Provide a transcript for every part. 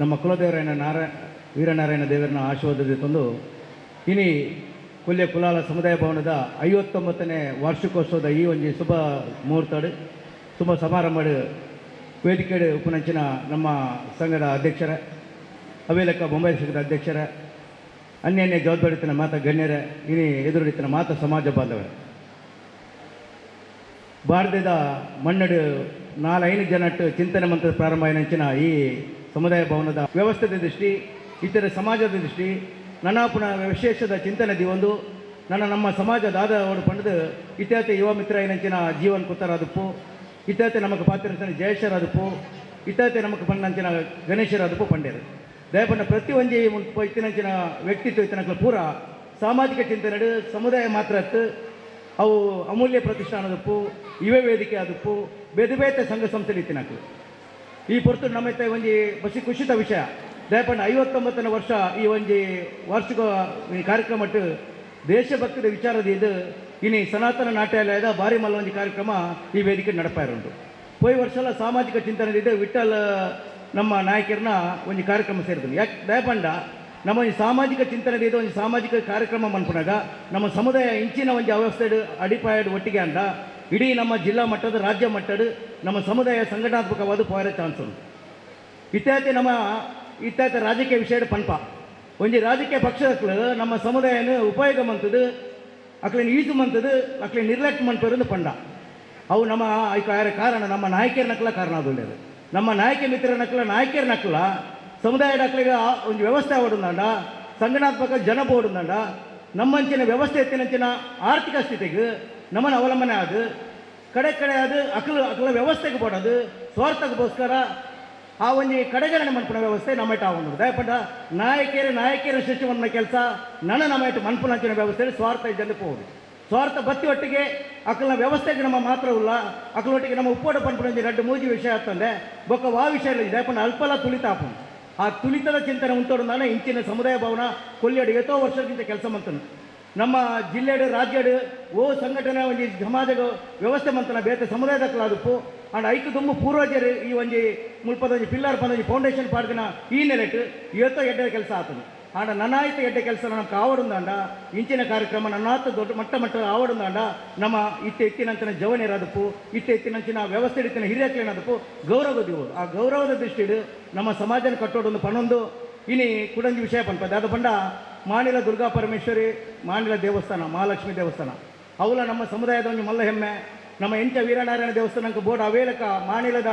ನಮ್ಮ ಕುಲದೇವರಾಯನ ನಾರ, ವೀರನಾರಾಯಣ ದೇವರನ್ನ ಆಶೀರ್ವಾದದ ತಂದು ಇನಿ ಕುಲ್ಯ ಕುಲಾಲ ಸಮುದಾಯ ಭವನದ ಐವತ್ತೊಂಬತ್ತನೇ ವಾರ್ಷಿಕೋತ್ಸವದ ಈ ಒಂದು ಶುಭ ಮುಹೂರ್ತ ಶುಭ ಸಮಾರಂಭ ವೇದಿಕೆ ಉಪನಂಚಿನ ನಮ್ಮ ಸಂಘದ ಅಧ್ಯಕ್ಷರ, ಅವೇಲಕ ಬೊಂಬೈ ಸಂಘದ ಅಧ್ಯಕ್ಷರ, ಅನ್ಯಾನ್ಯ ಜವಾಬ್ದಾರಿತನ ಮಾತ ಗಣ್ಯರ ಇನಿ ಎದುರುಡಿತನ ಮಾತ ಸಮಾಜ ಬಾಂಧವರ. ಭಾರತದ ಮಣ್ಣಡು ನಾಲ್ಕೈದು ಜನ ಚಿಂತನೆ ಮಂತ್ರ ಪ್ರಾರಂಭ ಈ ಸಮುದಾಯ ಭವನದ ವ್ಯವಸ್ಥೆದ ದೃಷ್ಟಿ, ಇತರ ಸಮಾಜದ ದೃಷ್ಟಿ ನನಾಪುನ ವಿಶೇಷದ ಚಿಂತನೆದಿ ಒಂದು. ನನ್ನ, ನಮ್ಮ ಸಮಾಜದ ಅವರು ಪಂಡದು ಇತ್ಯಾತೆ ಯುವ ಮಿತ್ರ ಏನಂಚಿನ ಜೀವನ್ ಕುತ್ತರಾದಪ್ಪು ಇತ್ಯಾತೆ ನಮಗೆ ಪಾತ್ರ ಜಯೇಶ್ವರಾದಪ್ಪು ಇತ್ಯಾತೆ ನಮಗೆ ಪಂಡಂಚಿನ ಗಣೇಶರಾದಪ್ಪು ಪಂಡ್ಯರು. ದಯಪಂಡ ಪ್ರತಿ ಒಂಜಿ ಇತ್ತಿನಂಚಿನ ವ್ಯಕ್ತಿತ್ವ ಇತ್ತಿನ ಪೂರ ಸಾಮಾಜಿಕ ಚಿಂತನೆ ಸಮುದಾಯ ಮಾತ್ರ ಅವು ಅಮೂಲ್ಯ ಪ್ರತಿಷ್ಠಾನದಪ್ಪು ಯುವ ವೇದಿಕೆ ಅದಪ್ಪು ಬೇದ ಬೇತೆ ಸಂಘ ಸಂಸ್ಥೆ ಇತ್ತಿನಕ್ಲು. ಈ ಪೊರ್ತು ನಮ್ಮತ್ತೆ ಒಂಜಿ ಬಸಿ ಖುಷಿತ ವಿಷಯ. ದಯಪಂಡ ಐವತ್ತೊಂಬತ್ತನೇ ವರ್ಷ ಈ ಒಂಜಿ ವಾರ್ಷಿಕ ಈ ಕಾರ್ಯಕ್ರಮಟ್ಟು ದೇಶಭಕ್ತಿದ ವಿಚಾರದ ಇದು ಇನಿ ಸನಾತನ ನಾಟ್ಯಾಲಯದ ಬಾರಿ ಮಲ್ಲ ಒಂಜಿ ಕಾರ್ಯಕ್ರಮ ಈ ವೇದಿಕೆ ನಡಪ ಇರುಂಟು ಪೋಯ್ ವರ್ಷಲ ಸಾಮಾಜಿಕ ಚಿಂತನೆ ಇದೆ ವಿಠಲ್ ನಮ್ಮ ನಾಯಕರನ್ನ ಒಂಜಿ ಕಾರ್ಯಕ್ರಮ ಸೇರಿದ್ರು ಯಾಕೆ ದಯಪಂಡ, ನಮ್ಮ ಒಂಜಿ ಸಾಮಾಜಿಕ ಚಿಂತನೆ ಇದೆ ಒಂಜಿ ಸಾಮಾಜಿಕ ಕಾರ್ಯಕ್ರಮ ಮನ್ಪುನಾಗ ನಮ್ಮ ಸಮುದಾಯ ಇಂಚಿನ ಒಂಜಿ ಅವ್ಯವಸ್ಥೆ ಅಡಿಪಾಯದ ಒಟ್ಟಿಗೆ ಅಂದ. ಇಡೀ ನಮ್ಮ ಜಿಲ್ಲಾ ಮಟ್ಟದ, ರಾಜ್ಯ ಮಟ್ಟದ, ನಮ್ಮ ಸಮುದಾಯ ಸಂಘಟನಾತ್ಮಕವಾದ ಪೋರೆ ಚಾನ್ಸ್ ಉಂಟು. ಇತ್ಯಾದಿ ನಮ್ಮ ಇತ್ಯಾದಿ ರಾಜಕೀಯ ವಿಷಯದ ಪಂಪ ಒಂಜಿ ರಾಜಕೀಯ ಪಕ್ಷದಕ್ಲು ನಮ್ಮ ಸಮುದಾಯನ ಉಪಯೋಗ ಮಂತದು ಅಕ್ಲೇನು ಈಜು ಮಂತದು ಅಕ್ಲೆ ನಿರ್ಲಕ್ಷ್ಯ ಮನ್ಪರು ಪಂಡ. ಅವು ನಮ್ಮ ಯಾರ ಕಾರಣ, ನಮ್ಮ ನಾಯಕಿಯರ ನಕಲ ಕಾರಣ ಅದು ನಮ್ಮ ನಾಯಕ ಮಿತ್ರ ನಕಲ, ನಾಯಕಿಯರ ನಕಲ ಸಮುದಾಯದ ಅಕ್ಲಿಗೆ ಆ- ಒಂದು ವ್ಯವಸ್ಥೆ ಆವಡುಂದಂಡ, ಸಂಘಟನಾತ್ಮಕ ಜನ ಬೋಡುಂದಂಡ ನಮ್ಮಂಚಿನ ವ್ಯವಸ್ಥೆ ಎತ್ತಿನಂಚಿನ ಆರ್ಥಿಕ ಸ್ಥಿತಿಗೆ ನಮ್ಮನ್ನ ಅವಲಂಬನೆ ಆದು ಕಡೆ ಕಡೆ ಅದು ಅಕಲ, ಅಕ್ಲ ವ್ಯವಸ್ಥೆಗೆ ಬೋಡೋದು ಸ್ವಾರ್ಥಕ್ಕೋಸ್ಕರ ಆ ಒಂದು ಕಡೆಗಣನೆ ಮನ್ಪುನ ವ್ಯವಸ್ಥೆ ನಮ್ಮಟ ಒಂದು ದಯಪಟ್ಟ ನಾಯಕಿಯರು ನಾಯಕಿಯರ ಶಿಷ್ಯವನ್ನ ಕೆಲಸ, ನನ್ನ ನಮ್ಮಟ್ಟು ಮನ್ಪುನ ಹಂಚಿನ ವ್ಯವಸ್ಥೆ ಸ್ವಾರ್ಥ ಇದ್ದಲ್ಲಿ ಹೋಗಿ ಸ್ವಾರ್ಥ ಬತ್ತಿ ಒಟ್ಟಿಗೆ ಅಕಲ ವ್ಯವಸ್ಥೆಗೆ ನಮ್ಮ ಮಾತ್ರ ಇಲ್ಲ. ಅಕಲ ಒಟ್ಟಿಗೆ ನಮ್ಮ ಉಪ್ಪೋಟ ಪನ್ಪುನಂಜಿ ರಡ್ಡು ಮೂಜಿ ವಿಷಯ ಆಗ್ತಂದೆ ಬೊಕ್ಕ ವಾ ವಿಷಯ ದಯಪಟ್ಟ ಅಲ್ಪಲ ತುಳಿತಾಪು ಆ ತುಳಿತದ ಚಿಂತನೆ ಉಂಟೋಡು ಇಂಚಿನ ಸಮುದಾಯ ಭವನ ಕೊಲ್ಲಿಯಡು ಎಷ್ಟೋ ವರ್ಷಕ್ಕಿಂತ ಕೆಲಸ ಮಂತನು ನಮ್ಮ ಜಿಲ್ಲೆಡು ರಾಜ್ಯಡು ಓ ಸಂಘಟನೆ ಒಂಜಿ ಸಮಾಜದ ವ್ಯವಸ್ಥೆ ಮಂತನ ಬೇತೆ ಸಮುದಾಯದ ಕ್ಲಾದಪ್ಪು ಅಂಡ್ ಐಕು ತುಂಬ ಪೂರ್ವಜರು ಈ ಒಂಜಿ ಮುಲ್ಪದ ಒಂಜಿ ಪಿಲ್ಲರ್ ಪಂದ ಫೌಂಡೇಶನ್ ಪಾಡ್ದಿನ ಈ ನೆಲೆಟ್ ಇವತ್ತೋ ಎಡ್ಡೆ ಕೆಲಸ ಆತನು ಆಂಡ ನನ್ನಾಯ್ತು ಎಡ್ಡೆ ಕೆಲಸ ನಮ್ಗೆ ಆವಡುಂದಾಂಡ ಇಂಚಿನ ಕಾರ್ಯಕ್ರಮ ನನ್ನಾತ ದೊಡ್ಡ ಮಟ್ಟ ಮಟ್ಟದ ಆವಡುಂದಾಂಡ ನಮ್ಮ ಇತ್ತೆ ಎತ್ತಿನಂಚಿನ ಜವನೇರಾದಪ್ಪು ಇತ್ತೆ ಎತ್ತಿನಂಚಿನ ವ್ಯವಸ್ಥೆ ಇಡ್ತಿನ ಹಿರಿಯಕ್ಲೇನಾದಪ್ಪು ಗೌರವ ದಿವು ಆ ಗೌರವದ ದೃಷ್ಟಿಡು ನಮ್ಮ ಸಮಾಜನ ಕಟ್ಟೋಡೊಂದು ಪನ್ನೊಂದು ಇನಿ ಕುಡಂಜಿ ವಿಷಯ ಪನ್ಪದ ಅದು ಬಂಡ ಮಾಣಿಲ ದುರ್ಗಾ ಪರಮೇಶ್ವರಿ ಮಾಣಿಲ ದೇವಸ್ಥಾನ, ಮಹಾಲಕ್ಷ್ಮಿ ದೇವಸ್ಥಾನ. ಅವಲ ನಮ್ಮ ಸಮುದಾಯದ ಒಂದು ಮಲ್ಲ ಹೆಮ್ಮೆ ನಮ್ಮ ಎಂಚ ವೀರನಾರಾಯಣ ದೇವಸ್ಥಾನಕ್ಕೆ ಬೋರ್ಡ್ ಅವೇಲಕ ಮಾಣಿಲದ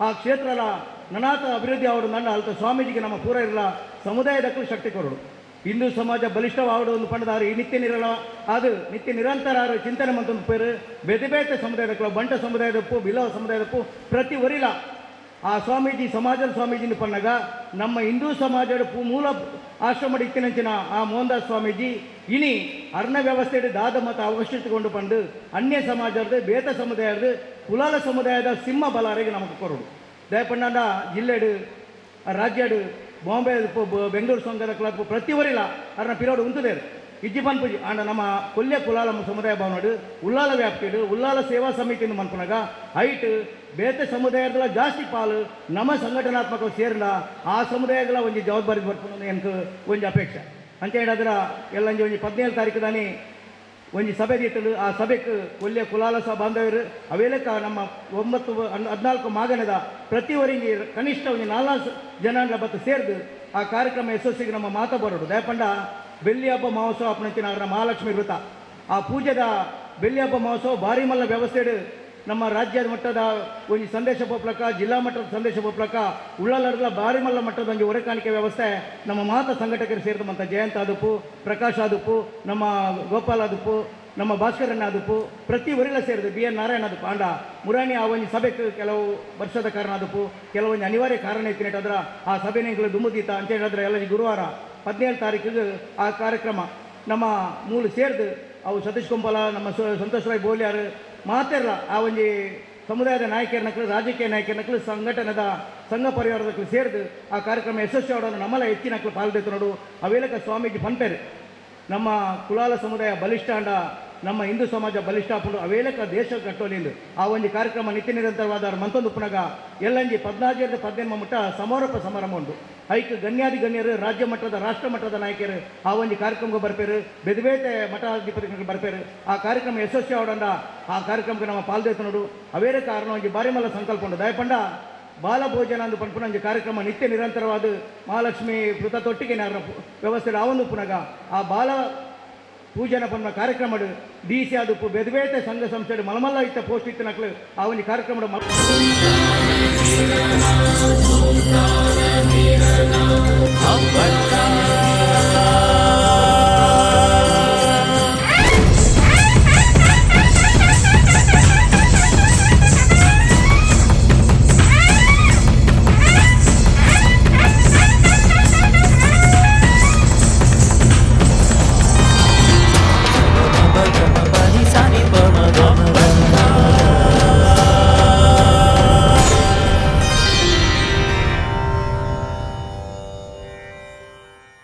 ಆ ಕ್ಷೇತ್ರದ ನನಾತ ಅಭಿವೃದ್ಧಿ ಅವರು ನನ್ನ ಅಲ್ತ ಸ್ವಾಮೀಜಿಗೆ ನಮ್ಮ ಪೂರ ಇರಲ್ಲ ಸಮುದಾಯದಕ್ಕೂ ಶಕ್ತಿ ಕೊರಡು. ಹಿಂದೂ ಸಮಾಜ ಬಲಿಷ್ಠವಾಡು ಒಂದು ಪಂಡದಾರು ಈ ನಿತ್ಯ ನಿರಳ ಅದು ನಿತ್ಯ ನಿರಂತರ ಆರು ಚಿಂತನೆ ಮಂತೊಂದು ಪೇರು. ಬೇತೆ ಬೇತೆ ಸಮುದಾಯದಕ್ಕೂ ಬಂಟ ಸಮುದಾಯದಕ್ಕೂ ಬಿಲವ ಸಮುದಾಯದಕ್ಕೂ ಪ್ರತಿ ಒರಿಲ ಆ ಸ್ವಾಮೀಜಿ, ಸಮಾಜದ ಸ್ವಾಮೀಜಿನ ಪನ್ನಗ ನಮ್ಮ ಹಿಂದೂ ಸಮಾಜದ ಮೂಲ ಆಶ್ರಮ ಇತ್ತಿನಂಚಿನ ಆ ಮೋಹನ್ದಾಸ್ ಸ್ವಾಮೀಜಿ, ಇನಿ ಅರ್ಣ ವ್ಯವಸ್ಥೆಯ ಮತ್ತು ಅವಶ್ಯಕತೆಗೊಂಡು ಪಂಡು ಅನ್ಯ ಸಮಾಜದ, ಬೇತ ಸಮುದಾಯದ, ಕುಲಾಲ ಸಮುದಾಯದ ಸಿಂಹ ಬಲಾರಿಗೆ ನಮಗೆ ಕೊರಡು ದಯಪಣ್ಣಂಡ ಜಿಲ್ಲೆಡು ರಾಜ್ಯಡು ಬಾಂಬೆ ಬೆಂಗಳೂರು ಸಂಘದ ಕ್ಲಬ್ ಪ್ರತಿ ಒರಿಲ ಅರ್ನ ಪಿರೋಡು ಉಂಟುದೇರು ಇಜ್ಜಿ ಪನ್ಪುಜಿ ಆಂಡ ನಮ್ಮ ಕೊಲ್ಯ ಕುಲಾಲ ಸಮುದಾಯ ಭವನಡು ಉಲ್ಲಾಲ ವ್ಯಾಪ್ತಿಡು ಉಲ್ಲಾಲ ಸೇವಾ ಸಮಿತಿಯಿಂದ ಮನ್ಕೊಂಡಾಗ, ಹೈಟ್ ಬೇತೆ ಸಮುದಾಯಗಳ ಜಾಸ್ತಿ ಪಾಲು ನಮ್ಮ ಸಂಘಟನಾತ್ಮಕ ಸೇರಿದ ಆ ಸಮುದಾಯಗಳ ಒಂದು ಜವಾಬ್ದಾರಿ ಬರ್ಪುನ ಎಂಕ್ ಒಂದು ಅಪೇಕ್ಷೆ. ಅಂತ ಹೇಳಿದ್ರೆ ಎಲ್ಲ ಒಂಜಿ ಪದಿನೇಳು ತಾರೀಕು ದಾನಿ ಒಂಜಿ ಸಭೆ ದೀತಲು ಆ ಸಭೆಗೆ ಒಳ್ಳೆಯ ಕುಲಾಲ ಸಹ ಬಾಂಧವರು ಅವೇಲಕ ನಮ್ಮ ಒಂಬತ್ತು ಹದಿನಾಲ್ಕು ಮಾಗಣದ ಪ್ರತಿವರಿಗೆ ಕನಿಷ್ಠ ಒಂದು ನಾಲ್ಕು ಜನ ಬತ್ತು ಸೇರಿದು ಆ ಕಾರ್ಯಕ್ರಮ ಯಶಸ್ಸಿಗೆ ನಮ್ಮ ಮಾತಾ ಬರೋದು ದಯಪಂಡ ಬೆಳ್ಳಿ ಹಬ್ಬ ಮಹೋತ್ಸವ ಅಪ್ಪನಂಚಿನ ನಾಗರ ಮಹಾಲಕ್ಷ್ಮಿ ವೃತ್ತ ಆ ಪೂಜೆದ ಬೆಳ್ಳಿ ಹಬ್ಬ ಮಹೋತ್ಸವ ಭಾರಿ ಮಲ್ಲ ವ್ಯವಸ್ಥೆ ನಮ್ಮ ರಾಜ್ಯದ ಮಟ್ಟದ ಒಂದು ಸಂದೇಶ ಪೋಪ್ಲಕ ಜಿಲ್ಲಾ ಮಟ್ಟದ ಸಂದೇಶ ಪೋಪ್ಲಕ ಬಾರಿ ಮಲ್ಲ ಮಟ್ಟದ ಒಂದು ಹೊರೆಕಾಣಿಕೆ ವ್ಯವಸ್ಥೆ ನಮ್ಮ ಮಾತ ಸಂಘಟಕರು ಸೇರಿದಂಥ ಜಯಂತ ಅದುಪು ಪ್ರಕಾಶ್ ಅದುಪು ನಮ್ಮ ಗೋಪಾಲ್ ಅದುಪು ನಮ್ಮ ಭಾಸ್ಕರಣ್ಣ ಅದುಪು ಪ್ರತಿ ಊರಿಲ್ಲ ಸೇರಿದೆ ಬಿ ಎನ್ ನಾರಾಯಣ ಅದು ಪಾಂಡ ಮುರಾಣಿ ಆ ಒಂದು ಸಭೆಗೆ ಕೆಲವು ವರ್ಷದ ಕಾರಣ ಅದುಪು ಕೆಲವೊಂದು ಅನಿವಾರ್ಯ ಕಾರಣ ಇತ್ತಿನಟ್ಟಾದ್ರ ಆ ಸಭೆನೆಗಳು ದುಮ್ಮುದೀತ ಅಂತ ಹೇಳಿದ್ರೆ ಎಲ್ಲ ಗುರುವಾರ ಹದಿನೇಳು ತಾರೀಕಿಗೆ ಆ ಕಾರ್ಯಕ್ರಮ. ನಮ್ಮ ಮೂಲ ಸೇರಿದು, ಅವು ಸತೀಶ್ ಕುಂಬಲ ನಮ್ಮ ಸಂತೋಷರಾಯ್ ಸಂತೋಷ್ ರಾಯ್ ಬೋಲ್ಯಾರು ಮಾತಿರಲ್ಲ ಆ ಒಂದು ಸಮುದಾಯದ ನಾಯಕರ ನಕಲು, ರಾಜಕೀಯ ನಾಯಕರ ನಕಲು, ಸಂಘಟನೆದ ಸಂಘ ಪರಿವಾರದಕ್ಕೂ ಸೇರಿದು, ಆ ಕಾರ್ಯಕ್ರಮ ಯಶಸ್ವಿ ಅವರನ್ನು ನಮ್ಮಲ್ಲ ಹೆಚ್ಚಿನ ನಕಲು ಪಾಲ್ದೈತು ನೋಡು, ಅವೇಲಕ ಸ್ವಾಮೀಜಿ ಪಂಪೇರು ನಮ್ಮ ಕುಲಾಲ ಸಮುದಾಯ ಬಲಿಷ್ಠ ಅಂಡ ನಮ್ಮ ಹಿಂದೂ ಸಮಾಜ ಬಲಿಷ್ಠ ಆಪುಂಡು ಅವೇಳಕ ದೇಶ ಕಟ್ಟೋಲಿಂದು ಆ ಒಂದು ಕಾರ್ಯಕ್ರಮ ನಿತ್ಯ ನಿರಂತರವಾದ ಮಂತೊಂದು ಪುನಗ ಎಲ್ಲಂಜಿ ಪದ್ನಾಲ್ಕರಿಂದ ಪದ್ನೆಂಬ ಮುಟ್ಟ ಸಮಾರೋಪ ಸಮಾರಂಭ ಉಂಟು. ಐಕ್ ಗಣ್ಯಾಧಿ ಗಣ್ಯರು, ರಾಜ್ಯ ಮಟ್ಟದ, ರಾಷ್ಟ್ರ ಮಟ್ಟದ ನಾಯಕರು, ಆ ಒಂದು ಕಾರ್ಯಕ್ರಮಕ್ಕೆ ಬರ್ಪೇರು. ಬೆದಬೇತೆ ಮಠಾಧಿಪತಿಗಳಿಗೆ ಬರ್ಪೇರು. ಆ ಕಾರ್ಯಕ್ರಮ ಯಶಸ್ವಿ ಅವಡಂಡ ಆ ಕಾರ್ಯಕ್ರಮಕ್ಕೆ ನಮ್ಮ ಪಾಲ್ದೇತ ನೋಡು ಅವೇರೆ ಕಾರಣ ಒಂದು ಬಾರಿ ಮಲ್ಲ ಸಂಕಲ್ಪ ಉಂಟು. ದಯಪಂಡ ಬಾಲಭೋಜನ ಅಂದು ಪನ್ಪುನ ಒಂಜಿ ಕಾರ್ಯಕ್ರಮ ನಿತ್ಯ ನಿರಂತರವಾದ ಮಹಾಲಕ್ಷ್ಮಿ ವೃತ ತೊಟ್ಟಿಗೆ ವ್ಯವಸ್ಥೆ ವ್ಯವಸ್ಥೆ ಆವೊಂದು ಪುನಗ ಆ ಬಾಲ ಪೂಜನ ಪನ್ನ ಕಾರ್ಯಕ್ರಮ ಡಿ ಸಿ ಅದು ಬೆದಬೇತೆ ಸಂಘ ಸಂಸ್ಥೆ ಮಲಮಲ್ಲ ಇತ್ತ ಪೋಸ್ಟ್ ಇತ್ತ ನಕ್ಲು ಅವನಿ ಕಾರ್ಯಕ್ರಮ